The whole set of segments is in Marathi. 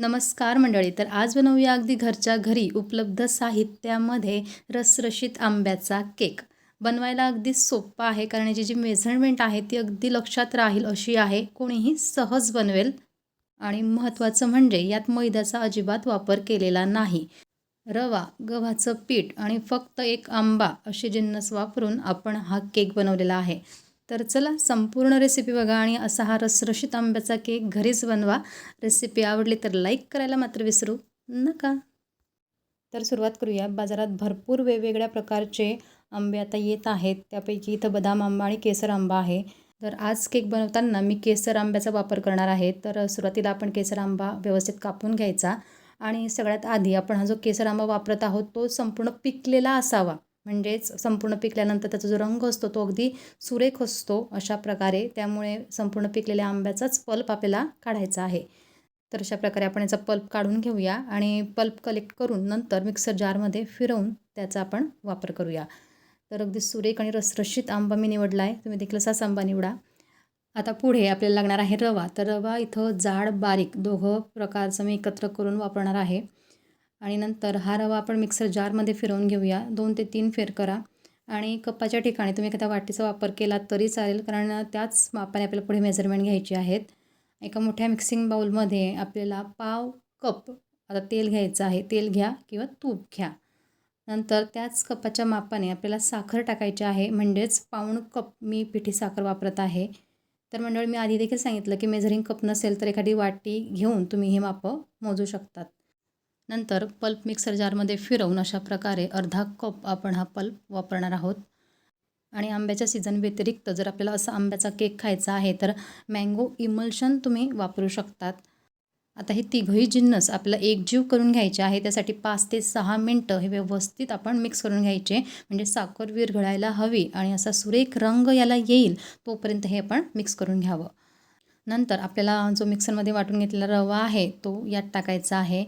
नमस्कार मंडळी तर आज बनवूया अगदी घरच्या घरी उपलब्ध साहित्यामध्ये रसरशीत आंब्याचा केक. बनवायला अगदी सोपा आहे कारण याची जी मेझरमेंट आहे ती अगदी लक्षात राहील अशी आहे कोणीही सहज बनवेल. आणि महत्त्वाचं म्हणजे यात मैद्याचा अजिबात वापर केलेला नाही. रवा गव्हाचं पीठ आणि फक्त एक आंबा असे जिन्नस वापरून आपण हा केक बनवलेला आहे. तर चला संपूर्ण रेसिपी बघा आणि असा हा रसरशीत आंब्याचा केक घरीच बनवा. रेसिपी आवडली तर लाईक करायला मात्र विसरू नका. तर सुरुवात करूया. बाजारात भरपूर वेगवेगळ्या प्रकारचे आंबे आता येत आहेत. त्यापैकी इथं बदाम आंबा आणि केसर आंबा आहे. तर आज केक बनवताना मी केसर आंब्याचा वापर करणार आहे. तर सुरुवातीला आपण केसर आंबा व्यवस्थित कापून घ्यायचा. आणि सगळ्यात आधी आपण हा जो केसर आंबा वापरत आहोत तो संपूर्ण पिकलेला असावा. म्हणजेच संपूर्ण पिकल्यानंतर त्याचा जो रंग असतो तो अगदी सुरेख असतो अशा प्रकारे. त्यामुळे संपूर्ण पिकलेल्या आंब्याचाच पल्प आपल्याला काढायचा आहे. तर अशा प्रकारे आपण याचा पल्प काढून घेऊया आणि पल्प कलेक्ट करून नंतर मिक्सर जारमध्ये फिरवून त्याचा आपण वापर करूया. तर अगदी सुरेख आणि रसरशीत आंबा मी निवडला आहे तुम्ही देखील असाच आंबा निवडा. आता पुढे आपल्याला लागणार आहे रवा. तर रवा इथं जाड बारीक दोघं प्रकारचं मी एकत्र करून वापरणार आहे. आणि नंतर हा रवा आपण मिक्सर जारमध्ये फिरवून घेऊया. दोन ते तीन फेर करा. आणि कपाच्या ठिकाणी तुम्ही एखाद्या वाटीचा वापर केला तरी चालेल कारण त्याच मापाने आपल्याला पुढे मेजरमेंट घ्यायची आहेत. एका मोठ्या मिक्सिंग बाऊलमध्ये आपल्याला पाव कप आता तेल घ्यायचं आहे तेल घ्या किंवा तूप घ्या. नंतर त्याच कपाच्या मापाने आपल्याला साखर टाकायची आहे म्हणजेच पाऊण कप मी पिठी साखर वापरत आहे. तर मंडळ मी आधी देखील सांगितलं की मेझरिंग कप नसेल तर एखादी वाटी घेऊन तुम्ही हे मापं मोजू शकतात. नंतर पल्प मिक्सर जारमध्ये फिरवून अशा प्रकारे अर्धा कप आपण हा पल्प वापरणार आहोत. आणि आंब्याच्या सीझन व्यतिरिक्त जर आपल्याला असा आंब्याचा केक खायचा आहे तर मँगो इमल्शन तुम्ही वापरू शकतात. आता हे तिघही जिन्नस आपल्याला एकजीव करून घ्यायचे आहे त्यासाठी पाच ते सहा मिनटं हे व्यवस्थित आपण मिक्स करून घ्यायचे. म्हणजे साखर विरघळायला हवी आणि असा सुरेख रंग याला येईल तोपर्यंत हे आपण मिक्स करून घ्यावं. नंतर आपल्याला जो मिक्सरमध्ये वाटून घेतलेला रवा आहे तो यात टाकायचा आहे.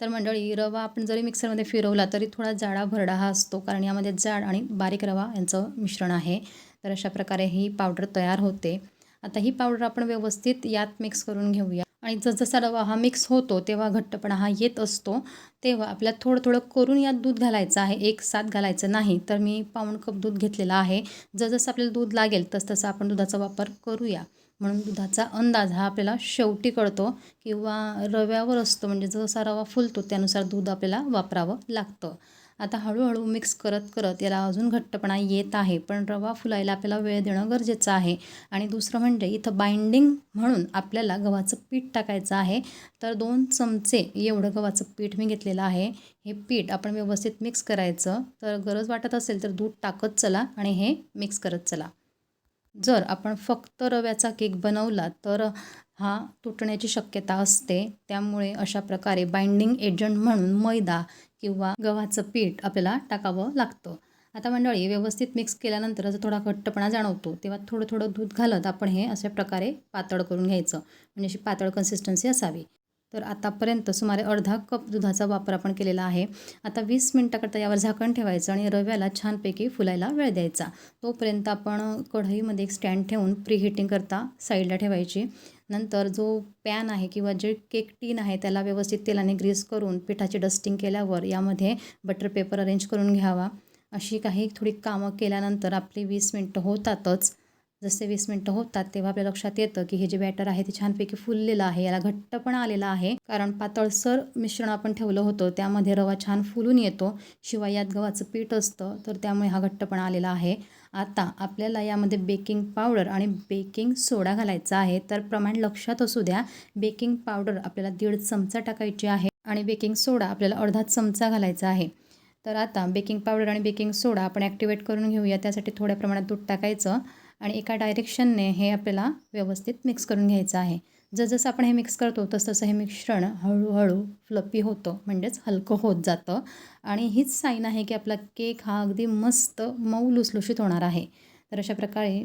तर मंडळी रवा आपण जरी मिक्सरमध्ये फिरवला तरी थोडा जाडा भरडा हा असतो. कारण यामध्ये जाड आणि बारीक रवा यांचं मिश्रण आहे. तर अशा प्रकारे ही पावडर तयार होते. आता ही पावडर आपण व्यवस्थित यात मिक्स करून घेऊया. आणि जसजसा रवा हा मिक्स होतो तेव्हा घट्टपणा हा येत असतो. तेव्हा आपल्याला थोडं थोडं करून यात दूध घालायचं आहे. एक साथ घालायचं नाही तर मी पाऊण कप दूध घेतलेला आहे. जसजसं आपल्याला दूध लागेल तसतसं आपण दुधाचा वापर करूया. म्हणून दुधाचा अंदाज हा आपल्याला शेवटी कळतो किंवा रव्यावर असतो. म्हणजे जसा रवा फुलतो त्यानुसार दूध आपल्याला वापरावं लागतं. आता हळूहळू मिक्स करत करत याला अजून घट्टपणा येत आहे. पण रवा फुलायला आपल्याला वेळ देणं गरजेचं आहे. आणि दुसरं म्हणजे इथं बाइंडिंग म्हणून आपल्याला गव्हाचं पीठ टाकायचं आहे. तर दोन चमचे एवढं गव्हाचं पीठ मी घेतलेलं आहे. हे पीठ आपण व्यवस्थित मिक्स करायचं. तर गरज वाटत असेल तर दूध टाकत चला आणि हे मिक्स करत चला. जर आपण फक्त रव्याचा केक बनवला तर हा तुटण्याची शक्यता असते. त्यामुळे अशा प्रकारे बाइंडिंग एजंट म्हणून मैदा किंवा गव्हाचं पीठ आपल्याला टाकावं लागतं. आता मंडळी व्यवस्थित मिक्स केल्यानंतर जर थोडा घट्टपणा जाणवतो तेव्हा थोडं थोडं दूध घालत आपण हे अशा प्रकारे पातळ करून घ्यायचं. म्हणजे अशी पातळ कन्सिस्टन्सी असावी. तर आतापर्यंत सुमारे अर्धा कप दुधाचा वापर आपण केलेला आहे. आता वीस मिनटाकरता यावर झाकण ठेवायचं आणि रव्याला छानपैकी फुलायला वेळ द्यायचा. तोपर्यंत आपण कढईमध्ये एक स्टँड ठेवून प्री हिटिंग करता साईडला ठेवायची. नंतर जो पॅन आहे किंवा जे केक टीन आहे त्याला व्यवस्थित तेलाने ग्रीस करून पिठाची डस्टिंग केल्यावर यामध्ये बटर पेपर अरेंज करून घ्यावा. अशी काही थोडी कामं केल्यानंतर आपली वीस मिनटं होतातच. जसे वीस मिनटं होतात तेव्हा आपल्या लक्षात येतं की हे जे बॅटर आहे ते छानपैकी फुललेलं आहे. याला घट्टपणा आलेला आहे. कारण पातळसर मिश्रण आपण ठेवलं होतं त्यामध्ये रवा छान फुलून येतो. शिवाय यात गव्हाचं पीठ असतं तर त्यामुळे हा घट्टपणा आलेला आहे. आता आपल्याला यामध्ये बेकिंग पावडर आणि बेकिंग सोडा घालायचा आहे. तर प्रमाण लक्षात असू द्या बेकिंग पावडर आपल्याला दीड चमचा टाकायची आहे आणि बेकिंग सोडा आपल्याला अर्धा चमचा घालायचा आहे. तर आता बेकिंग पावडर आणि बेकिंग सोडा आपण ॲक्टिवेट करून घेऊया. त्यासाठी थोड्या प्रमाणात दूध टाकायचं. आणि एका डायरेक्शनने हे आपल्याला व्यवस्थित मिक्स करून घ्यायचं आहे. जसजसं आपण हे मिक्स करतो तसतसं हे मिश्रण हळूहळू फ्लपी होतं म्हणजेच हलकं होत जातं. आणि हीच साईन आहे की आपला केक हा अगदी मस्त मऊ लुसलुशीत होणार आहे. तर अशा प्रकारे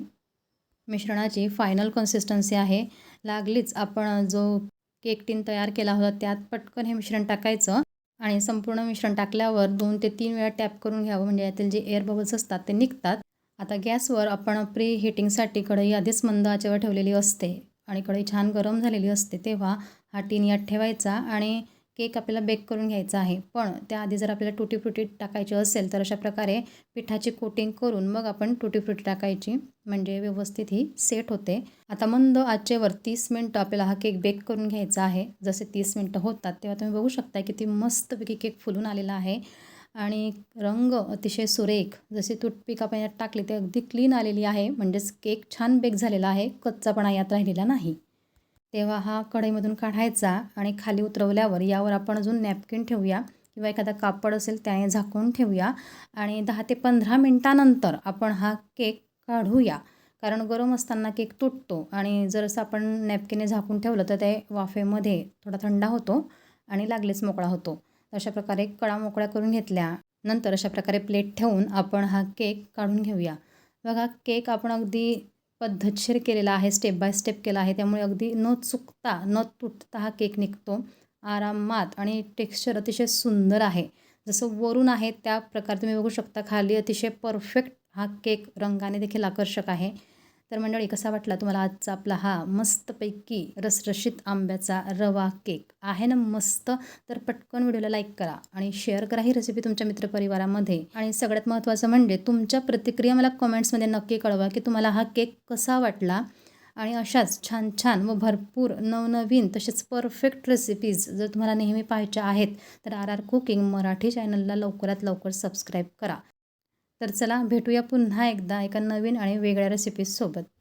मिश्रणाची फायनल कन्सिस्टन्सी आहे. लागलीच आपण जो केक टीन तयार केला होता त्यात पटकन हे मिश्रण टाकायचं. आणि संपूर्ण मिश्रण टाकल्यावर दोन ते तीन वेळा टॅप करून घ्यावं. म्हणजे यातील जे एअर बबल्स असतात ते निघतात. आता गॅसवर आपण प्री हिटिंगसाठी कढई आधीच मंद आचेवर ठेवलेली असते आणि कढई छान गरम झालेली असते तेव्हा हा टीन यात ठेवायचा आणि केक आपल्याला बेक करून घ्यायचा आहे. पण त्याआधी जर आपल्याला टुटी फ्रुटी टाकायची असेल तर अशा प्रकारे पिठाची कोटिंग करून मग आपण टुटी फ्रुटी टाकायची. म्हणजे व्यवस्थित ही सेट होते. आता मंद आचेवर तीस मिनटं आपल्याला हा केक बेक करून घ्यायचा आहे. जसे तीस मिनटं होतात तेव्हा तुम्ही बघू शकता किती मस्तपैकी केक फुलून आलेला आहे. आणि रंग अतिशय सुरेख. जशी टूथपिक आपण यात टाकली ते अगदी क्लीन आलेली आहे. म्हणजेच केक छान बेक झालेला आहे. कच्चापणा यात राहिलेला नाही. तेव्हा हा कढईमधून काढायचा आणि खाली उतरवल्यावर यावर आपण अजून नॅपकिन ठेवूया किंवा एखादा कापड असेल त्याने झाकून ठेवूया आणि दहा ते पंधरा मिनटानंतर आपण हा केक काढूया. कारण गरम असताना केक तुटतो आणि जर असं आपण नॅपकिनने झाकून ठेवलं तर ते वाफेमध्ये थोडा थंडा होतो आणि लागलेच मोकळा होतो. अशा प्रकारे कळा मोकळ्या करून घेतल्या. नंतर अशा प्रकारे प्लेट ठेवून आपण हा केक काढून घेऊया. बघा केक आपण अगदी पद्धतशीर केलेला आहे स्टेप बाय स्टेप केला आहे. त्यामुळे अगदी न चुकता न तुटता हा केक निघतो. आरामात आणि टेक्स्चर अतिशय सुंदर आहे. जसं वरून आहे त्या प्रकारे तुम्ही बघू शकता खाली अतिशय परफेक्ट हा केक रंगाने देखील आकर्षक आहे. तर मंडळी कसा वाटला तुम्हाला आजचा आपला हा मस्तपैकी रसरशीत आंब्याचा रवा केक? आहे ना मस्त? तर पटकन व्हिडिओला लाईक करा आणि शेअर करा ही रेसिपी तुमच्या मित्रपरिवारामध्ये. आणि सगळ्यात महत्त्वाचं म्हणजे तुमच्या प्रतिक्रिया मला कमेंट्समध्ये नक्की कळवा की तुम्हाला हा केक कसा वाटला. आणि अशाच छान छान व भरपूर नवनवीन तसेच परफेक्ट रेसिपीज जर तुम्हाला नेहमी पाहायच्या आहेत तर आर आर कुकिंग मराठी चॅनलला लवकरात लवकर सबस्क्राईब करा. तर चला भेटूया पुन्हा एकदा एका नवीन आणि वेगळ्या रेसिपीजसोबत